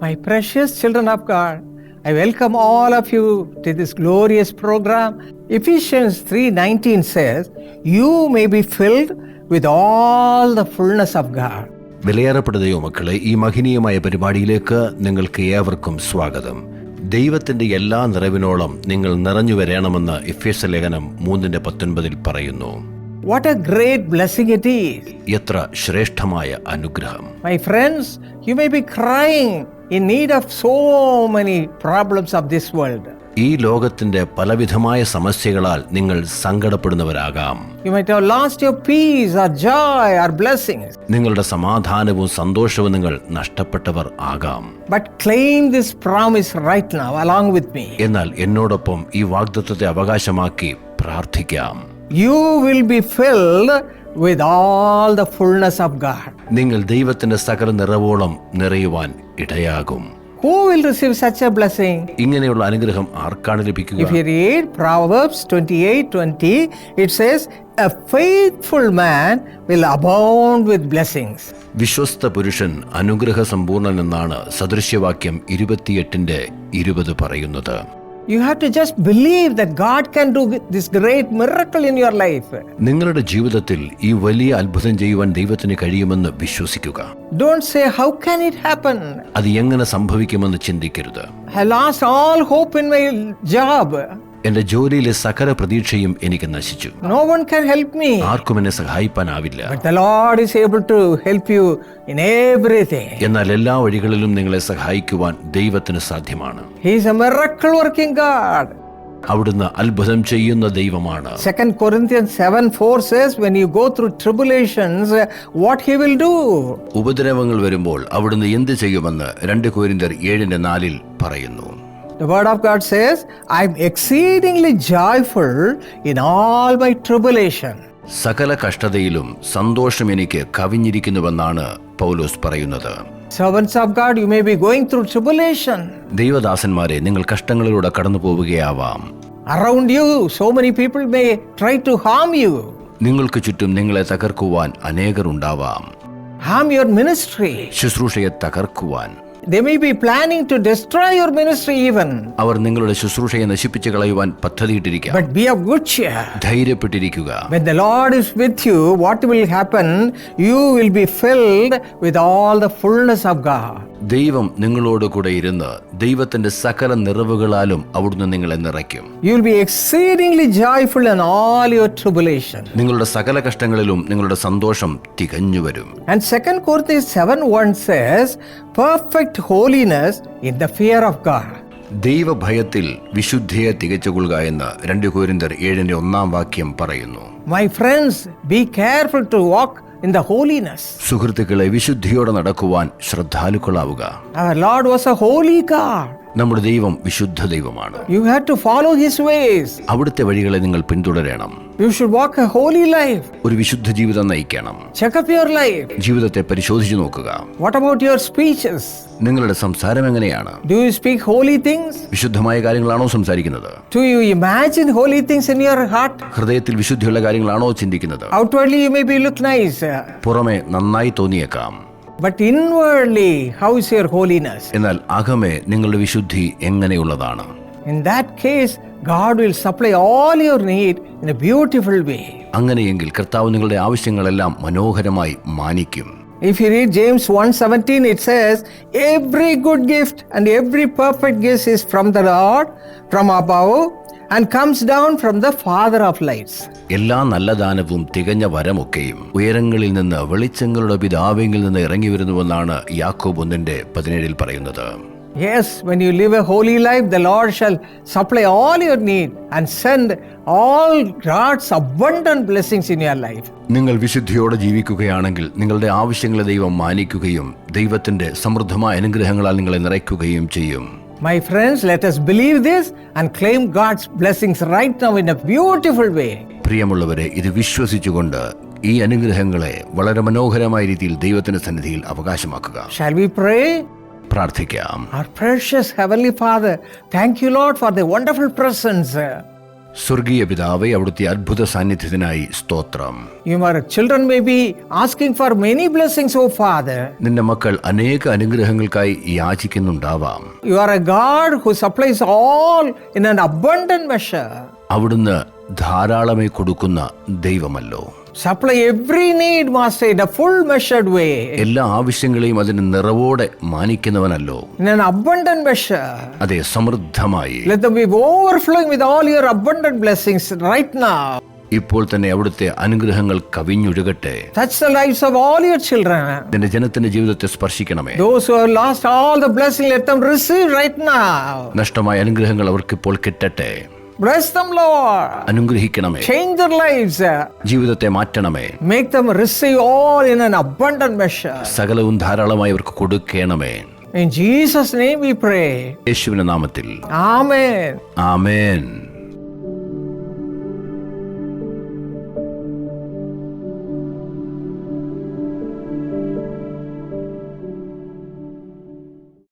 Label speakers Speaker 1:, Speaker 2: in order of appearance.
Speaker 1: My precious children of God, I welcome all of you to this glorious program. Ephesians 3:19 says, "You may be filled with all the fullness of God."
Speaker 2: വിലയേറപ്പെട്ട ദൈവമക്കളെ ഈ മഹനീയമായ പരിപാടിയിലേക്ക് നിങ്ങൾക്ക് ഏവർക്കും സ്വാഗതം ദൈവത്തിന്റെ എല്ലാ നിറവിനോളം നിങ്ങൾ നിറഞ്ഞു വരണമെന്ന് എഫ്എസ് ലേഖനം മൂന്നിന്റെ പത്തൊൻപതിൽ പറയുന്നു
Speaker 1: What a great blessing it is.
Speaker 2: എത്ര ശ്രേഷ്ഠമായ അനുഗ്രഹം
Speaker 1: My friends, you may be crying in need of so many problems of this world.
Speaker 2: ഈ ലോകത്തിന്റെ പലവിധമായ സമസ്യകളാൽ നിങ്ങൾ സങ്കടപ്പെടുന്നവരാകാം
Speaker 1: You might have lost your peace or joy or blessings.
Speaker 2: നിങ്ങളുടെ സമാധാനവും സന്തോഷവും നിങ്ങൾ നഷ്ടപ്പെട്ടവർ ആകാം
Speaker 1: But claim this promise right now along with me.
Speaker 2: എന്നാൽ എന്നോടൊപ്പം ഈ വാഗ്ദത്വത്തെ അവകാശമാക്കി പ്രാർത്ഥിക്കാം
Speaker 1: You will be filled with all the fullness of God.
Speaker 2: നിങ്ങൾ ദൈവത്തിന്റെ സകല നിറവോളം നിറയുവാൻ ഇടയാകും
Speaker 1: Who will receive such a blessing?
Speaker 2: ഇങ്ങനെയുള്ള അനുഗ്രഹം ആർക്കാണ് ലഭിക്കുക
Speaker 1: If you read Proverbs 28 20, it says, A faithful man will abound with blessings.
Speaker 2: വിശ്വസ്ത പുരുഷൻ അനുഗ്രഹ സമ്പൂർണൻ എന്നാണ് സദൃശ്യവാക്യം ഇരുപത്തിയെട്ടിന്റെ ഇരുപത് പറയുന്നത്
Speaker 1: You have to just believe that God can do this great miracle in your life.
Speaker 2: നിങ്ങളുടെ ജീവിതത്തിൽ ഈ വലിയ അത്ഭുതം ചെയ്യുവാൻ ദൈവത്തിന് കഴിയുമെന്ന് വിശ്വസിക്കുക
Speaker 1: Don't say, How can it happen?
Speaker 2: അത് എങ്ങനെ സംഭവിക്കുമെന്ന് ചിന്തിക്കരുത്
Speaker 1: I lost all hope in my job.
Speaker 2: എന്റെ ജോലിയിലെ സകല പ്രതീക്ഷയും എനിക്ക് നശിച്ചു
Speaker 1: No one can help me.
Speaker 2: ആർക്കും എന്നെ സഹായിപ്പാനാവില്ല
Speaker 1: But the Lord is able to help you in everything.
Speaker 2: എന്നാൽ എല്ലാ വഴികളിലും നിങ്ങളെ സഹായിക്കുവാൻ ദൈവത്തിന് സാധ്യമാണ്
Speaker 1: He is a miracle working God.
Speaker 2: അവിടുന്ന് അത്ഭുതം ചെയ്യുന്ന ദൈവമാണ്
Speaker 1: 2 Corinthians 7 4 says, When you go through tribulations, what He will do?
Speaker 2: ഉപദ്രവങ്ങൾ വരുമ്പോൾ അവിടുന്ന് എന്ത് ചെയ്യുമെന്ന് രണ്ട് കോരിന്തർ ഏഴിന്റെ നാലിൽ പറയുന്നു
Speaker 1: The Word of God says, I'm exceedingly joyful in all my tribulation.
Speaker 2: സകല കഷ്ടതയിലും സന്തോഷം എനിക്ക് കവിഞ്ഞിരിക്കുന്നുവെന്നാണ് പൗലോസ് പറയുന്നത്
Speaker 1: Servants of God, you may be going through tribulation.
Speaker 2: ദൈവദാസന്മാരെ നിങ്ങൾ കഷ്ടങ്ങളിലൂടെ കടന്നു പോവുകയാവാം
Speaker 1: Around you, so many people may try to harm you,
Speaker 2: നിങ്ങൾക്ക് ചുറ്റും നിങ്ങളെ തകർക്കുവാൻ അനേകർ ഉണ്ടാവാം
Speaker 1: harm your ministry.
Speaker 2: ശുശ്രൂഷയെ തകർക്കുവാൻ
Speaker 1: They may be planning to destroy your ministry even.
Speaker 2: അവർ നിങ്ങളുടെ ശുശ്രൂഷയെ നശിപ്പിച്ചു കളയുവാൻ പദ്ധതിയിട്ടിരിക്കാം
Speaker 1: But be of good cheer.
Speaker 2: ധൈര്യപ്പെട്ടിരിക്കുക
Speaker 1: When the Lord is with you, what will happen? You will be filled with all the fullness of God.
Speaker 2: ദൈവം നിങ്ങളോട് കൂടെ ഇരുന്ന് ദൈവത്തിന്റെ സകല നിറവുകളാലും അവിടുന്ന് നിങ്ങളെ നിറയ്ക്കും
Speaker 1: You will be exceedingly joyful in all your tribulation.
Speaker 2: നിങ്ങളുടെ സകല കഷ്ടങ്ങളിലും നിങ്ങളുടെ സന്തോഷം തികഞ്ഞു വരും
Speaker 1: And 2 Corinthians 7 1 says, Perfect holiness in the fear of God.
Speaker 2: ദൈവഭയത്തിൽ വിശുദ്ധിയെ തികച്ചുകൊള്ളുക എന്ന് രണ്ട് കോരിന്തർ ഏഴിന്റെ ഒന്നാം വാക്യം പറയുന്നു
Speaker 1: My friends, be careful to walk in the holiness.
Speaker 2: സുഹൃത്തുക്കളെ വിശുദ്ധിയോടെ നടക്കുവാൻ ശ്രദ്ധാലുക്കളാവുക
Speaker 1: Our Lord was a holy God.
Speaker 2: നമ്മുടെ ദൈവം വിശുദ്ധ ദൈവമാണ്
Speaker 1: You have to follow His ways.
Speaker 2: അവിടുത്തെ വഴികളെ നിങ്ങൾ പിന്തുടരണം
Speaker 1: You should walk a holy life.
Speaker 2: ഒരു വിശുദ്ധ ജീവിതം നയിക്കണം
Speaker 1: Check up your life.
Speaker 2: ജീവിതത്തെ പരിശോധിച്ചു നോക്കുക
Speaker 1: What about your speeches?
Speaker 2: നിങ്ങളുടെ സംസാരം എങ്ങനെയാണ്
Speaker 1: Do you speak holy things?
Speaker 2: വിശുദ്ധമായ കാര്യങ്ങളാണോ സംസാരിക്കുന്നത്
Speaker 1: Do you imagine holy things in your heart?
Speaker 2: ഹൃദയത്തിൽ വിശുദ്ധിയുള്ള കാര്യങ്ങളാണോ ചിന്തിക്കുന്നത്
Speaker 1: Outwardly, you may be look nice, uh,
Speaker 2: പുറമെ നന്നായി തോന്നിയേക്കാം
Speaker 1: but inwardly, how is your holiness?
Speaker 2: എന്നാൽ അകമേ നിങ്ങളുടെ വിശുദ്ധി എങ്ങനെയുള്ളതാണ്
Speaker 1: In that case, God will supply all your need in a beautiful way.
Speaker 2: അങ്ങനെയെങ്കിൽ കർത്താവ് നിങ്ങളുടെ ആവശ്യങ്ങളെല്ലാം മനോഹരമായി മാനിക്കും
Speaker 1: If you read James 1:17, it says, "Every good gift and every perfect gift is from the Lord, from above, and comes down from the Father of lights."
Speaker 2: എല്ലാ നല്ല ദാനവും തികഞ്ഞ വരമൊക്കെയും ഉയരങ്ങളിൽ നിന്ന് വെളിച്ചങ്ങളുടെ പിതാവെങ്കിൽ നിന്ന് ഇറങ്ങി വരുന്നുവെന്നാണ് യാക്കോബ് ഒന്നിന്റെ പതിനേഴിൽ പറയുന്നത്
Speaker 1: Yes, when you live a holy life, the Lord shall supply all your need and send all God's abundant blessings in your life.
Speaker 2: നിങ്ങൾ വിശുദ്ധിയോടെ ജീവിക്കുകയാണെങ്കിൽ നിങ്ങളുടെ ആവശ്യങ്ങളെ ദൈവം മാനിക്കുകയും ദൈവത്തിന്റെ സമൃദ്ധമായ അനുഗ്രഹങ്ങളാൽ നിങ്ങളെ നിറയ്ക്കുകയും ചെയ്യും
Speaker 1: My friends, let us believe this and claim God's blessings right now in a beautiful way.
Speaker 2: പ്രിയമുള്ളവരെ ഇത് വിശ്വസിച്ചുകൊണ്ട് ഈ അനുഗ്രഹങ്ങളെ വളരെ മനോഹരമായ രീതിയിൽ ദൈവത്തിന്റെ സന്നിധിയിൽ അവകാശമാക്കുക
Speaker 1: Shall we pray?
Speaker 2: പ്രാർത്ഥിക്കാം
Speaker 1: Our precious Heavenly Father, thank you, Lord, for the wonderful presence.
Speaker 2: സ്വർഗീയ പിതാവെ അവിടുത്തെ അത്ഭുത സാന്നിധ്യത്തിനായി സ്തോത്രം.
Speaker 1: Your children may be asking for many blessings oh father
Speaker 2: നിന്റെ മക്കൾ അനേക അനുഗ്രഹങ്ങൾക്കായി യാചിക്കുന്നുണ്ടാവാം.
Speaker 1: You are a God who supplies all in an abundant measure
Speaker 2: അവിടുന്ന് ധാരാളമായി കൊടുക്കുന്ന ദൈവമല്ലോ.
Speaker 1: Need, Master, in a full measured way.
Speaker 2: എല്ലാ ആവശ്യങ്ങളെയും അതിന് നിറവോടെ മാനിക്കുന്നവനല്ലോ. അതെ സമൃദ്ധമായി. ഇപ്പോൾ തന്നെ അവിടുത്തെ അനുഗ്രഹങ്ങൾ കവിഞ്ഞൊഴുകട്ടെ. നിന്റെ ജനത്തിന്റെ ജീവിതത്തെ സ്പർശിക്കണമേ. നഷ്ടമായ അനുഗ്രഹങ്ങൾ അവർക്കിപ്പോൾ കിട്ടട്ടെ
Speaker 1: Bless them, Lord.
Speaker 2: അനുഗ്രഹിക്കണമേ
Speaker 1: Change their lives.
Speaker 2: ജീവിതത്തെ മാറ്റണമേ
Speaker 1: Make them receive all in an abundant measure.
Speaker 2: സകലവും ധാരാളമായി അവർക്ക് കൊടുക്കണമേ
Speaker 1: In Jesus' name we pray.
Speaker 2: യേശുവിന്റെ നാമത്തിൽ
Speaker 1: Amen.
Speaker 2: ആമേൻ